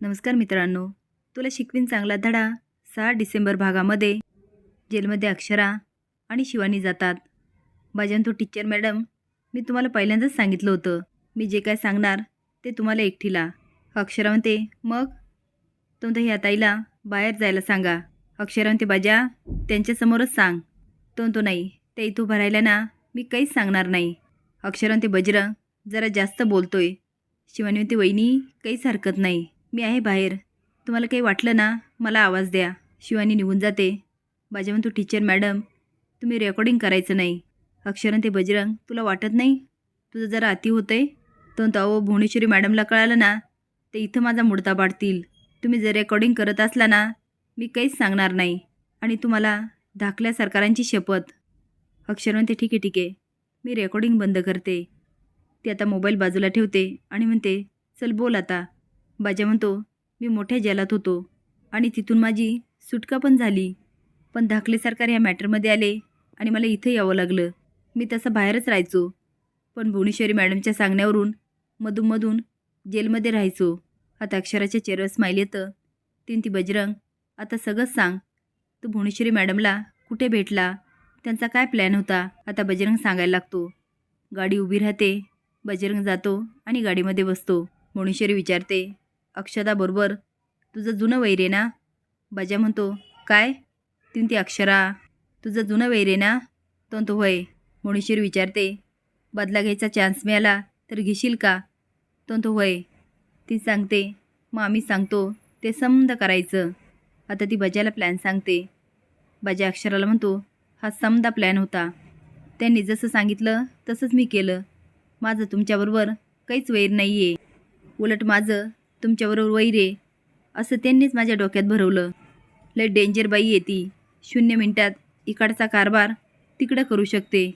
नमस्कार मित्रांनो. तुला शिकवीन चांगला धडा सहा डिसेंबर भागामध्ये. जेलमध्ये अक्षरा आणि शिवानी जातात. बाजान तो टीचर मॅडम मी तुम्हाला पहिल्यांदाच सांगितलं होतं. मी जे काय सांगणार ते तुम्हाला एकटीला. अक्षरा म्हणते मग? तो ह्या ताईला बाहेर जायला सांगा. अक्षरा म्हणते बाजा त्यांच्यासमोरच सांग. तो नाही ते इथू भरायला ना मी काहीच सांगणार नाही. अक्षरा म्हणते बजरंग जरा जास्त बोलतोय. शिवानी म्हणते वहिनी काहीच हरकत नाही. मी आहे बाहेर. तुम्हाला काही वाटलं ना मला आवाज द्या. शिवानी निघून जाते. बाजा म्हणतो टीचर मॅडम तुम्ही रेकॉर्डिंग करायचं नाही. अक्षरन ते बजरंग तुला वाटत नाही? तुझं जरा अति होतं तो तर अहो भुवनेश्वरी मॅडमला कळालं ना ते इथं माझा मुडता पाडतील तुम्ही जर रेकॉर्डिंग करत असला ना मी काहीच सांगणार नाही. आणि तुम्हाला धाकल्या सरकारांची शपथ. अक्षर म्हणते ठीक आहे ठीक आहे. मी रेकॉर्डिंग बंद करते. ती आता मोबाईल बाजूला ठेवते आणि म्हणते चल बोल आता. बाजा म्हणतो मी मोठ्या जेलात होतो आणि तिथून माझी सुटका पण झाली. पण धाकले सरकार ह्या मॅटरमध्ये आले आणि मला इथं यावं लागलं. मी तसं बाहेरच राहायचो. पण भुवनेश्वरी मॅडमच्या सांगण्यावरून मधूनमधून जेलमध्ये राहायचो. आता अक्षराच्या चेहऱ्यावर स्माईल येतं. तीन ती बजरंग आता सगळंच सांग. तू भुवनेश्वरी मॅडमला कुठे भेटला? त्यांचा काय प्लॅन होता? आता बजरंग सांगायला लागतो. गाडी उभी राहते. बजरंग जातो आणि गाडीमध्ये बसतो. भुवनेश्वरी विचारते अक्षदाबरोबर तुझं जुनं वैर आहे ना? बजा म्हणतो काय? तीन ती अक्षरा. तुझं जुनं वैर आहे ना? तो तो होय. मुणीशीर विचारते बदला घ्यायचा चान्स मिळाला तर घेशील का? तो तो होय. ती सांगते मग आम्ही सांगतो ते समद करायचं. आता ती बजाला प्लॅन सांगते. बजा अक्षराला म्हणतो हा समदा प्लॅन होता. त्यांनी जसं सांगितलं तसंच मी केलं. माझं तुमच्याबरोबर काहीच वैर नाही आहे उलट माझं तुमच्याबरोबर वैरे असं त्यांनीच माझ्या डोक्यात भरवलं. लय डेंजर बाई येते शून्य मिनटात इकडचा कारभार तिकडं करू शकते.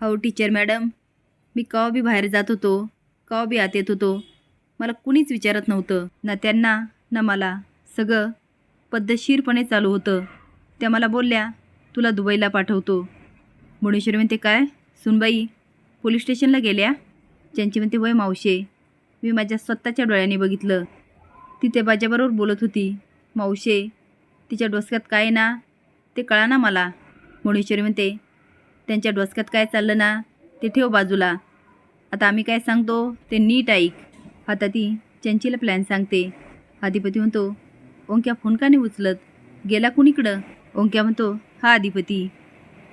हो टीचर मॅडम मी कवा बी बाहेर जात होतो कवा बी आत येत होतो मला कुणीच विचारत नव्हतं. ना त्यांना ना मला. सगळं पद्धतशीरपणे चालू होतं. त्या मला बोलल्या तुला दुबईला पाठवतो. भुवनेश्वरी म्हणते काय? सुनबाई पोलीस स्टेशनला गेल्या? ज्यांची म्हणते वय मावशे मी माझ्या स्वतःच्या डोळ्याने बघितलं. ती त्या बाजाबरोबर बोलत होती. मावशे तिच्या डोसक्यात काय आहे ना? ते कळा ना मला. मुणेश्वरी म्हणते त्यांच्या डोसक्यात काय चाललं ना? ते ठेव बाजूला. आता आम्ही काय सांगतो ते नीट ऐक. आता ती चंचीला प्लॅन सांगते. अधिपती म्हणतो ओंक्या फोन का नाही उचलत? गेला कुणीकडं? ओंक्या म्हणतो हा अधिपती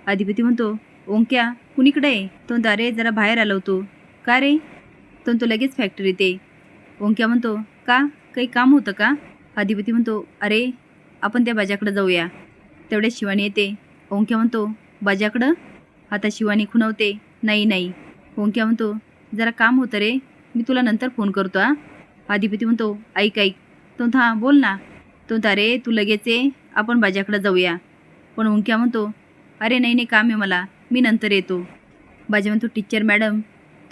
अधिपती म्हणतो ओंक्या कुणीकडे आहे? तो दारे जरा बाहेर आलो होतो. का रे? तर तो लगेच फॅक्टरीत ये ओंक्या म्हणतो का? काही काम होतं का? अधिपती म्हणतो अरे आपण त्या बाजाकडं जाऊया. तेवढ्या शिवानी येते. ओंक्या म्हणतो बाजाकडं? आता शिवानी खुणवते नाही नाही. ओंक्या म्हणतो जरा काम होतं रे मी तुला नंतर फोन करतो हा. अधिपती म्हणतो ऐक ऐक. तो हां बोल ना. तो अरे तू लगेच ये आपण बाजाकडं जाऊया. पण ओंक्या म्हणतो अरे नाही नाही काम आहे मला मी नंतर येतो. बाजा म्हणतो टीचर मॅडम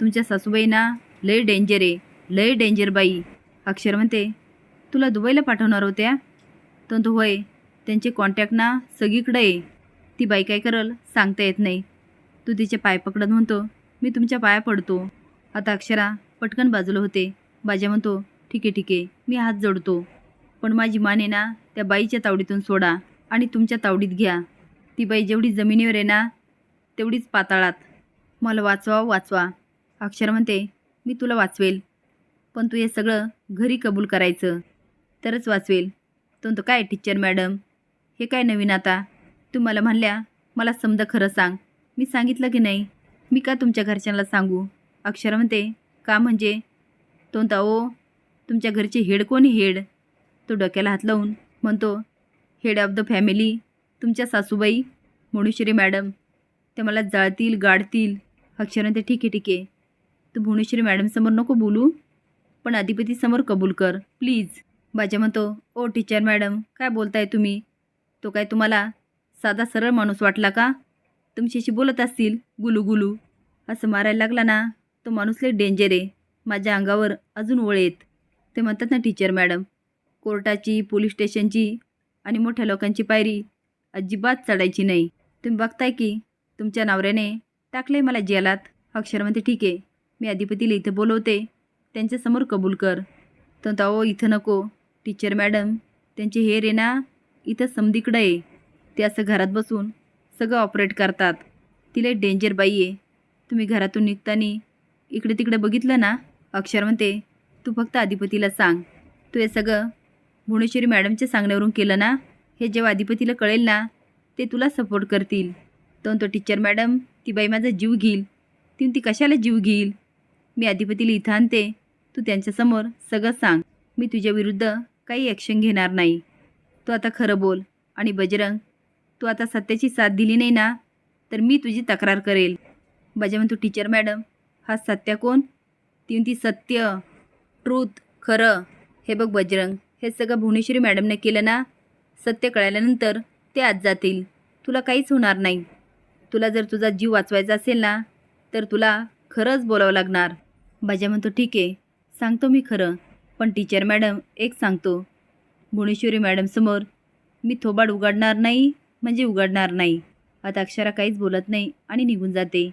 तुमच्या सासूबाई ना लय डेंजर आहे लय डेंजर बाई. अक्षर म्हणते तुला दुबईला पाठवणार होत्या? तो होय. त्यांचे कॉन्टॅक्ट ना सगळीकडे आहे. ती बाई काय करल? सांगता येत नाही. तू तिचे पाय पकडत म्हणतो. मी तुमच्या पाया पडतो. आता अक्षरा पटकन बाजूला होते. बाजा म्हणतो ठीक आहे ठीक आहे. मी हात जोडतो. पण माझी माने ना त्या बाईच्या तावडीतून सोडा आणि तुमच्या तावडीत घ्या. ती बाई जेवढी जमिनीवर आहे ना तेवढीच पाताळात. मला वाचवा वाचवा. अक्षर म्हणते मी तुला वाचवेल. पण तू हे सगळं घरी कबूल करायचं. तरच वाचवेल. तो काय टीचर मॅडम हे काय नवीन आता? तू मला म्हणल्या मला समजा खरं सांग. मी सांगितलं की नाही? मी का तुमच्या घरच्यांना सांगू? अक्षर म्हणते का म्हणजे? तोंता ओ तुमच्या घरचे हेड कोणी हेड? तो डोक्याला हात लावून म्हणतो हेड ऑफ द फॅमिली तुमच्या सासूबाई भुवनेश्वरी मॅडम ते मला जाळतील गाडतील. अक्षर म्हणते ठीक आहे ठीक आहे. तू भुवनेश्वरी मॅडमसमोर नको बोलू. पण अधिपतीसमोर कबूल कर. प्लीज बाजा म्हणतो ओ टीचर मॅडम काय बोलताय तुम्ही? तो काय तुम्हाला साधा सरळ माणूस वाटला का? तुमच्याशी बोलत असतील गुलू गुलू. असं मारायला लागला ना तो माणूसले डेंजर आहे. माझ्या अंगावर अजून ओळ येत ते म्हणतात ना टीचर मॅडम कोर्टाची पोलीस स्टेशनची आणि मोठ्या लोकांची पायरी अजिबात चढायची नाही. तुम्ही बघताय की तुमच्या नवऱ्याने टाकले मला जेलात. अक्षर म्हणते ठीक आहे. मी अधिपतीला इथं बोलवते. त्यांच्यासमोर कबूल कर. तो म्हणतो अहो इथं नको. टीचर मॅडम त्यांचे हे आहे ना इथं समधीकडं आहे ते असं घरात बसून सगळं ऑपरेट करतात. तिला डेंजर बाई आहे तुम्ही घरातून निघताना इकडे तिकडे बघितलं ना? अक्षर म्हणते तू फक्त अधिपतीला सांग. तू हे सगळं भुवनेश्वरी मॅडमच्या सांगण्यावरून केलं ना? हे जेव्हा अधिपतीला कळेल ना ते तुला सपोर्ट करतील. तर तो टीचर मॅडम ती बाई माझा जीव घेईल. ती ती कशाला जीव घेईल? मी अधिपतीला इथं आणते तू त्यांच्यासमोर सगळं सांग. मी तुझ्याविरुद्ध काही ॲक्शन घेणार नाही. तू आता खरं बोल. आणि बजरंग तू आता सत्याची साथ दिली नाही ना तर मी तुझी तक्रार करेल. बजा म्हणतो टीचर मॅडम हा सत्य कोण? ती ती सत्य ट्रूथ खरं. हे बघ बजरंग हे सगळं भुवनेश्वरी मॅडमने केलं ना सत्य कळाल्यानंतर ते आज जातील. तुला काहीच होणार नाही. तुला जर तुझा जीव वाचवायचा असेल ना तर तुला खरंच बोलावं लागणार. बाजा म्हणतो ठीक आहे सांगतो मी खरं पण टीचर मॅडम एक सांगतो भुवनेश्वरी मॅडमसमोर मी थोबाड उघडणार नाही म्हणजे उघडणार नाही. आता अक्षरा काहीच बोलत नाही आणि निघून जाते.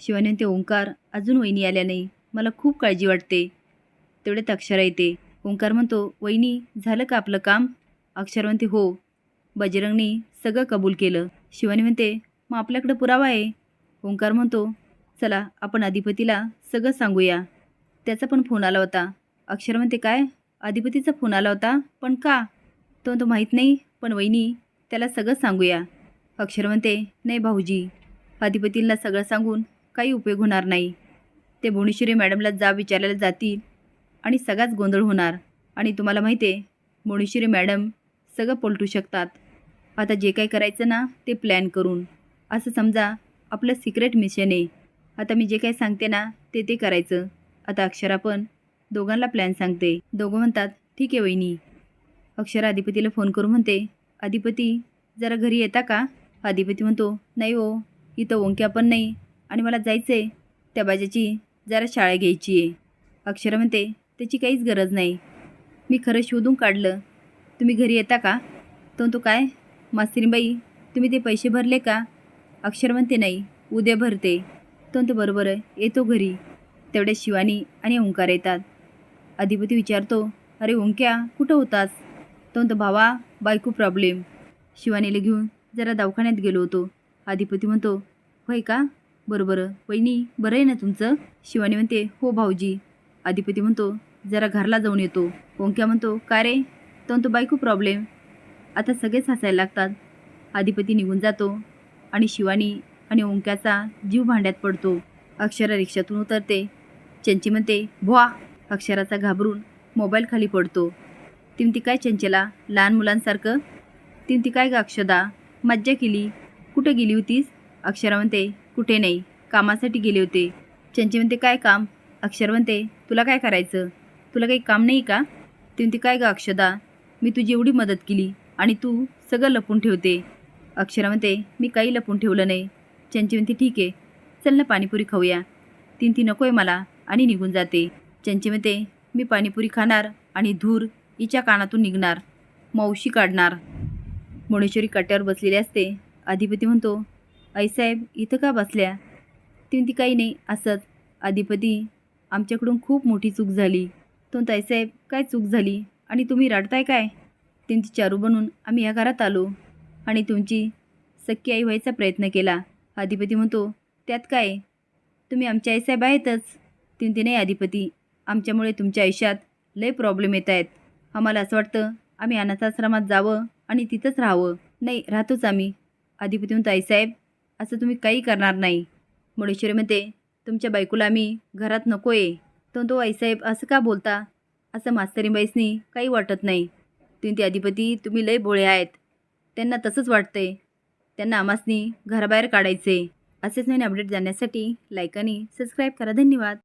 शिवानी ते ओंकार अजून वहिनी आल्या नाही. मला खूप काळजी वाटते. तेवढ्यात अक्षरा येते. ओंकार म्हणतो वहिनी झालं का आपलं काम? अक्षर म्हणते हो. बजरंगनी सगळं कबूल केलं. शिवानी म्हणते मग आपल्याकडं पुरावा आहे. ओंकार म्हणतो चला आपण अधिपतीला सगळं सांगूया. त्याचा पण फोन आला होता. अक्षर म्हणते काय? अधिपतीचा फोन आला होता. पण का? तो तो माहीत नाही. पण वहिनी त्याला सगळं सांगूया. अक्षर म्हणते नाही भाऊजी. अधिपतींना सगळं सांगून काही उपयोग होणार नाही. ते भुवनेश्वरी मॅडमला जा विचारायला जातील आणि सगळाच गोंधळ होणार. आणि तुम्हाला माहिती आहे भुवनेश्वरी मॅडम सगळं पलटू शकतात. आता जे काही करायचं ना ते प्लॅन करून. असं समजा आपलं सिक्रेट मिशन आहे. आता मी जे काही सांगते ना ते ते करायचं. आता अक्षरा पण दोघांना प्लॅन सांगते. दोघं म्हणतात ठीक आहे वहिनी. अक्षरा अधिपतीला फोन करून म्हणते अधिपती जरा घरी येता का? अधिपती म्हणतो नाही हो इथं ओंक्या पण नाही आणि मला जायचं आहे त्या बाजाची जरा शाळा घ्यायची आहे. अक्षरा म्हणते त्याची काहीच गरज नाही. मी खरं शोधून काढलं. तुम्ही घरी येता का? तो तो काय? मास्तरीबाई तुम्ही ते पैसे भरले का? अक्षर म्हणते नाही उद्या भरते. तो तो बरोबर आहे. येतो घरी. तेवढ्या शिवानी आणि ओंकार येतात. अधिपती विचारतो अरे ओंक्या कुठं होतास? तो तो भावा बायको प्रॉब्लेम. शिवानीला घेऊन जरा दवाखान्यात गेलो होतो. अधिपती म्हणतो होय का? बरं बरं वहिनी बरं आहे ना तुमचं? शिवानी म्हणते हो भाऊजी. अधिपती म्हणतो जरा घरला जाऊन येतो. ओंक्या म्हणतो का रे? तो तो बायको प्रॉब्लेम. आता सगळेच हसायला लागतात. अधिपती निघून जातो आणि शिवानी आणि ओंक्याचा जीव भांड्यात पडतो. अक्षरा रिक्षातून उतरते. चंची म्हणते भुवा. अक्षराचा घाबरून मोबाईल खाली पडतो. ती काय चंचला लहान मुलांसारखं ती काय ग अक्षदा मज्जा केली. कुठं गेली होतीस? अक्षरा म्हणते कुठे नाही कामासाठी गेले होते. चंची म्हणते काय काम? अक्षर म्हणते तुला काय करायचं? तुला काही काम नाही का? तिमती काय ग अक्षदा मी तुझी एवढी मदत केली आणि तू सगळं लपून ठेवते. अक्षरा म्हणते मी काही लपून ठेवलं नाही. चंची म्हणते ठीक आहे. चल ना पाणीपुरी खाऊया. तीन ती नको आहे मला. आणि निघून जाते. चंची म्हणते मी पाणीपुरी खाणार आणि धूर हिच्या कानातून निघणार. मावशी काढणार. मुणेश्वरी काट्यावर बसलेली असते. अधिपती म्हणतो आईसाहेब इथं का बसल्या? ती काही नाही असंच. अधिपती आमच्याकडून खूप मोठी चूक झाली. तो ताईसाहेब काय चूक झाली? आणि तुम्ही रडताय काय? त्यांची चारू बनून आम्ही या घरात आलो. आणि तुमची सख्खी आई व्हायचा प्रयत्न केला. अधिपती म्हणतो त्यात काय? तुम्ही आमच्या आईसाहेब आहेतच. तिने म्हणते नाही अधिपती. आमच्यामुळे तुमच्या आयुष्यात लय प्रॉब्लेम येत आहेत. आम्हाला असं वाटतं आम्ही अनाथाश्रमात जावं आणि तिथंच राहावं. नाही राहतोच आम्ही. अधिपती म्हणतो आईसाहेब असं तुम्ही काही करणार नाही. मुळेश्वरी म्हणते तुमच्या बायकोला आम्ही घरात नको आहे तो तो आईसाहेब असं का बोलता? असं मास्तरीबाईसनी काही वाटत नाही. तिने ते अधिपती तुम्ही लय भोळे आहेत. त्यांना तसंच वाटतंय. त्यांना आमासनी घराबाहेर काढायचे. असेच नवीन अपडेट जाण्यासाठी लाईक आणि सबस्क्राईब करा. धन्यवाद.